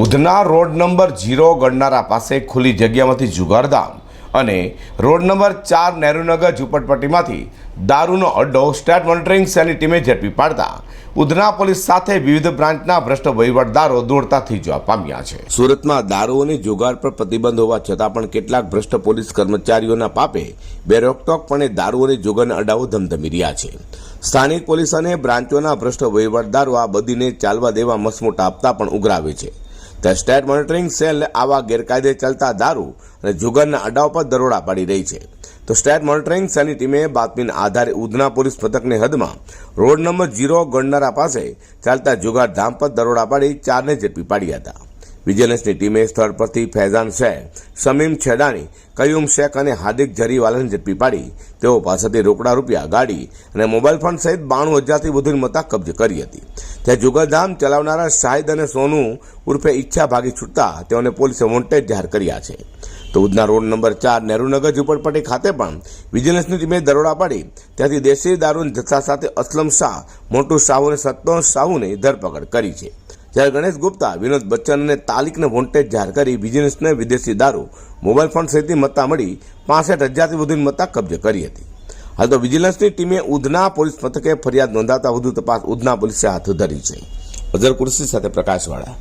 Udhna road number zero ગણનારા પાસે ખુલ્લી જગ્યામાંથી જુગારધામ અને રોડ નંબર ચાર નહેરુનગર ઝુંપડપટ્ટીમાંથી દારૂનો અડ્ડો સ્ટેટ મોનિટરિંગ સેલની ટીમે ઝડપી પાડતા ઉધના પોલીસ સાથે વિવિધ બ્રાન્ચના ભ્રષ્ટ વહીવટદારો દોડતાથી જોવા પામ્યા છે. સુરતમાં દારૂ અને જુગાર પર પ્રતિબંધ હોવા છતાં પણ કેટલાક ભ્રષ્ટ પોલીસ કર્મચારીઓના પાપે બે રોકટોકપણે દારૂ અને જુગારના અડાઓ ધમધમી રહ્યા છે. સ્થાનિક પોલીસ અને બ્રાન્ચોના ભ્રષ્ટ વહીવટદારો આ બધીને ચાલવા દેવા મસમોટા આપતા પણ ઉઘરાવે છે. ત્યાં સ્ટેટ મોનિટરિંગ સેલ આવા ગેરકાયદે ચાલતા દારૂ અને જુગારના અડ્ડાઓ પર દરોડા પાડી રહી છે. તો સ્ટેટ મોનિટરિંગ સેલની ટીમે બાતમીના આધારે ઉધના પોલીસ પથકની હદમાં રોડ નંબર ઝીરો ગણનારા પાસે ચાલતા જુગાર ધામ પર દરોડા પાડી ચારને ઝડપી પાડ્યા હતા. વિજિલન્સની ટીમે સ્થળ પરથી ફૈઝાન શેખ સમીમ છેડાણી કયુમ શેખ અને હાર્દિક જરીવાલાને ઝડપી પાડી. તેઓ પાસેથી રોકડા રૂપિયા, ગાડી અને મોબાઈલ ફોન સહિત બાણું હજારથી વધુની મતા કબજે કરી હતી. ત્યાં જુગલધામ ચલાવનારા શાહિદ અને સોનુ ઉર્ફે ઈચ્છા ભાગી છૂટતા તેઓને પોલીસે વોન્ટેડ જાહેર કર્યા છે. તો ઉધના રોડ નંબર ચાર, નહેરુનગર ઝુંપડપટ્ટી ખાતે પણ વિજિલન્સની ટીમે દરોડા પાડી. ત્યાંથી દેશી દારૂના જથ્થા સાથે અસલમ શાહ, મોટુ સાહુ અને સત્તોષ સાહુની ધરપકડ કરી છે. જ્યારે ગણેશ ગુપ્તા, વિનોદ બચ્ચન અને તાલિકને વોન્ટેજ જાહેર કરી બિઝનેસને વિદેશી દારૂ, મોબાઈલ ફોન સહિતની મત્તા મળી પાસઠ હજારથી વધુની મત્તા કબજે કરી હતી. હાલ તો વિજિલન્સની ટીમે ઉધના પોલીસ મથકે ફરિયાદ નોંધાવતા વધુ તપાસ ઉધના પોલીસે હાથ ધરી છે. અઝર કુર્સી સાથે પ્રકાશવાળા.